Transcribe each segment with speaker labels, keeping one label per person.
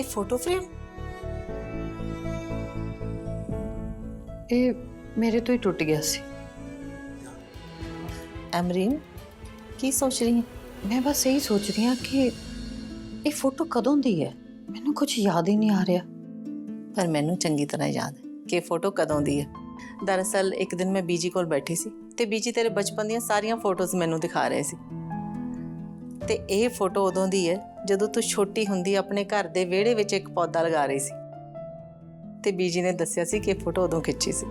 Speaker 1: ਇਹ photo frame?
Speaker 2: ਇਹ ਮੇਰੇ ਤੋਂ ਹੀ ਟੁੱਟ ਗਿਆ ਸੀ।
Speaker 1: ਅਮਰੀਨ ਕੀ ਸੋਚ ਰਹੀ ਹੈ?
Speaker 2: ਮੈਂ ਬਸ ਇਹੀ ਸੋਚ ਰਹੀ ਹਾਂ ਕਿ ਇਹ ਫੋਟੋ ਕਦੋਂ ਦੀ ਹੈ? ਮੈਨੂੰ ਕੁਝ ਯਾਦ ਹੀ ਨਹੀਂ ਆ ਰਿਹਾ।
Speaker 1: ਪਰ ਮੈਨੂੰ ਚੰਗੀ ਤਰ੍ਹਾਂ ਯਾਦ ਹੈ ਕਿ ਇਹ ਫੋਟੋ ਕਦੋਂ ਦੀ ਹੈ। ਦਰਅਸਲ ਇੱਕ ਦਿਨ ਮੈਂ ਬੀਜੀ ਕੋਲ ਬੈਠੀ ਸੀ ਤੇ ਬੀਜੀ ਤੇਰੇ ਬਚਪਨ ਦੀਆਂ ਸਾਰੀਆਂ ਫੋਟੋਜ਼ ਮੈਨੂੰ ਦਿਖਾ ਰਹੇ ਸੀ। ਤੇ ਇਹ ਫੋਟੋ ਉਦੋਂ ਦੀ ਹੈ ਜਦੋਂ ਤੂੰ ਛੋਟੀ ਹੁੰਦੀ ਆਪਣੇ ਘਰ ਦੇ ਵਿਹੜੇ ਵਿੱਚ ਇੱਕ ਪੌਦਾ ਲਗਾ ਰਹੀ ਸੀ। ਤੇ ਬੀਜੀ ਨੇ ਦੱਸਿਆ ਸੀ ਕਿ ਇਹ ਫੋਟੋ ਉਦੋਂ ਖਿੱਚੀ ਸੀ।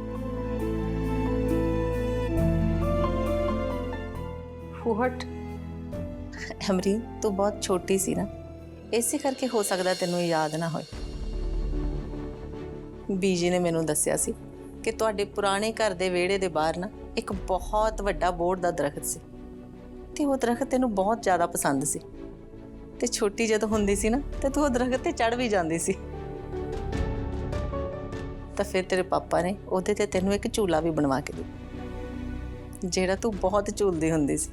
Speaker 2: ਫੁਹਟ
Speaker 1: ਅਮਰੀਨ ਤੂੰ ਬਹੁਤ ਛੋਟੀ ਸੀ ਨਾ। ਇਸੇ ਕਰਕੇ ਹੋ ਸਕਦਾ ਤੈਨੂੰ ਯਾਦ ਨਾ ਹੋਏ। ਬੀਜੀ ਨੇ ਮੈਨੂੰ ਦੱਸਿਆ ਸੀ ਕਿ ਤੁਹਾਡੇ ਪੁਰਾਣੇ ਘਰ ਦੇ ਵਿਹੜੇ ਦੇ ਬਾਹਰ ਨਾ ਇੱਕ ਬਹੁਤ ਵੱਡਾ ਬੋਰਡ ਦਾ ਦਰਖਤ ਸੀ। ਤੇ ਉਹ ਦਰਖਤ ਤੈਨੂੰ ਬਹੁਤ ਜ਼ਿਆਦਾ ਪਸੰਦ ਸੀ। ਤੇ ਛੋਟੀ ਜਦੋਂ ਹੁੰਦੀ ਸੀ ਨਾ, ਤੇ ਤੂੰ ਉਹ ਦਰਖਤ ਤੇ ਚੜ ਵੀ ਜਾਂਦੀ ਸੀ। ਤਾਂ ਫਿਰ ਤੇਰੇ ਪਾਪਾ ਨੇ ਉਹਦੇ ਤੇ ਤੈਨੂੰ ਇੱਕ ਝੂਲਾ ਵੀ ਬਣਵਾ ਕੇ ਦਿੱਤਾ, ਜਿਹੜਾ ਤੂੰ ਬਹੁਤ ਝੂਲਦੀ ਹੁੰਦੀ ਸੀ।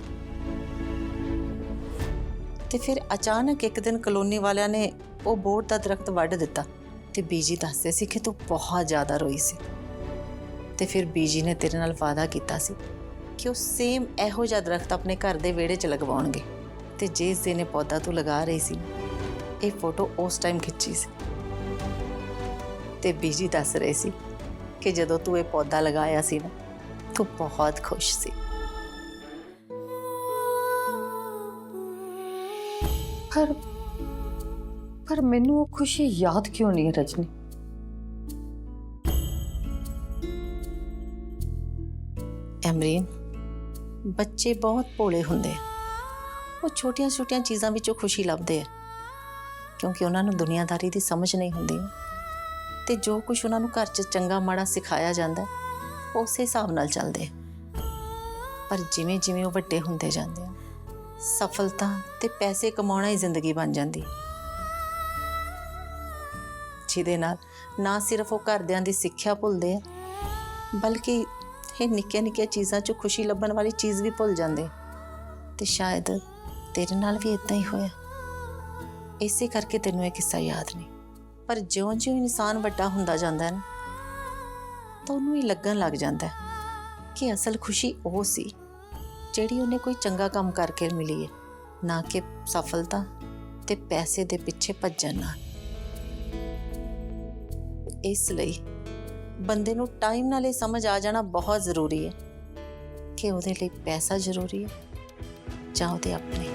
Speaker 1: ਤੇ ਫਿਰ ਅਚਾਨਕ ਇੱਕ ਦਿਨ ਕਲੋਨੀ ਵਾਲਿਆਂ ਨੇ ਉਹ ਬੋਰਡ ਦਾ ਦਰਖਤ ਵੱਢ ਦਿੱਤਾ ਤੇ ਬੀਜੀ ਦੱਸਦੇ ਸੀ ਕਿ ਤੂੰ ਬਹੁਤ ਜ਼ਿਆਦਾ ਰੋਈ ਸੀ। ਤੇ ਫਿਰ ਬੀਜੀ ਨੇ ਤੇਰੇ ਨਾਲ ਵਾਅਦਾ ਕੀਤਾ ਸੀ ਕਿ ਉਹ ਸੇਮ ਇਹੋ ਜਿਹਾ ਦਰਖਤ ਆਪਣੇ ਘਰ ਦੇ ਵਿਹੜੇ 'ਚ ਲਗਵਾਉਣਗੇ। ਤੇ ਜਿਸ ਦਿਨ ਇਹ ਪੌਦਾ ਤੂੰ ਲਗਾ ਰਹੀ ਸੀ ਇਹ ਫੋਟੋ ਉਸ ਟਾਈਮ ਖਿੱਚੀ ਸੀ। ਤੇ ਬੀਜੀ ਦੱਸ ਰਹੇ ਸੀ ਕਿ ਜਦੋਂ ਤੂੰ ਇਹ ਪੌਦਾ ਲਗਾਇਆ ਸੀ ਨਾ ਤੂੰ ਬਹੁਤ ਖੁਸ਼ ਸੀ।
Speaker 2: ਪਰ ਪਰ ਮੈਨੂੰ ਉਹ ਖੁਸ਼ੀ ਯਾਦ ਕਿਉਂ ਨਹੀਂ ਰਜਨੀ?
Speaker 1: ਐਮਰੀਨ ਬੱਚੇ ਬਹੁਤ ਭੋਲੇ ਹੁੰਦੇ ਆ। ਉਹ ਛੋਟੀਆਂ-ਛੋਟੀਆਂ ਚੀਜ਼ਾਂ ਵਿੱਚੋਂ ਖੁਸ਼ੀ ਲੱਭਦੇ ਆ। ਕਿਉਂਕਿ ਉਹਨਾਂ ਨੂੰ ਦੁਨੀਆਦਾਰੀ ਦੀ ਸਮਝ ਨਹੀਂ ਹੁੰਦੀ। ਤੇ ਜੋ ਕੁਝ ਉਹਨਾਂ ਨੂੰ ਘਰ 'ਚ ਚੰਗਾ ਮਾੜਾ ਸਿਖਾਇਆ ਜਾਂਦਾ ਹੈ, ਉਸੇ ਹਿਸਾਬ ਨਾਲ ਚੱਲਦੇ ਪਰ ਜਿਵੇਂ-ਜਿਵੇਂ ਉਹ ਵੱਡੇ ਹੁੰਦੇ ਜਾਂਦੇ ਆ ਸਫਲਤਾ ਤੇ ਪੈਸੇ ਕਮਾਉਣਾ ਹੀ ਜ਼ਿੰਦਗੀ ਬਣ ਜਾਂਦੀ। ਜਿਹਦੇ ਨਾਲ ਨਾ ਸਿਰਫ ਉਹ ਘਰਦਿਆਂ ਦੀ ਸਿੱਖਿਆ ਭੁੱਲਦੇ ਆ ਬਲਕਿ ਇਹ ਨਿੱਕੀਆਂ ਨਿੱਕੀਆਂ ਚੀਜ਼ਾਂ 'ਚ ਖੁਸ਼ੀ ਲੱਭਣ ਵਾਲੀ ਚੀਜ਼ ਵੀ ਭੁੱਲ ਜਾਂਦੇ। ਤੇ ਸ਼ਾਇਦ ਤੇਰੇ ਨਾਲ ਵੀ ਇਦਾਂ ਹੀ ਹੋਇਆ। ਇਸੇ ਕਰਕੇ ਤੈਨੂੰ ਇਹ ਕਿੱਸਾ ਯਾਦ ਨਹੀਂ। ਪਰ ਜਿਉਂ-ਜਿਉਂ ਇਨਸਾਨ ਵੱਡਾ ਹੁੰਦਾ ਜਾਂਦਾ ਹੈ ਨਾ, ਤਾਂ ਉਹਨੂੰ ਇਹ ਲੱਗਣ ਲੱਗ ਜਾਂਦਾ ਕਿ ਅਸਲ ਖੁਸ਼ੀ ਉਹ ਸੀ, ਜਿਹੜੀ ਉਹਨੇ ਕੋਈ ਚੰਗਾ ਕੰਮ ਕਰਕੇ ਮਿਲੀ ਹੈ ਨਾ ਕਿ ਸਫਲਤਾ ਤੇ ਪੈਸੇ ਦੇ ਪਿੱਛੇ ਭੱਜਣ ਨਾਲ। ਇਸ ਲਈ ਬੰਦੇ ਨੂੰ ਟਾਈਮ ਨਾਲ ਇਹ ਸਮਝ ਆ ਜਾਣਾ ਬਹੁਤ ਜ਼ਰੂਰੀ ਹੈ ਕਿ ਉਹਦੇ ਲਈ ਪੈਸਾ ਜ਼ਰੂਰੀ ਹੈ ਜਾਂ ਉਹਦੇ ਆਪਣੇ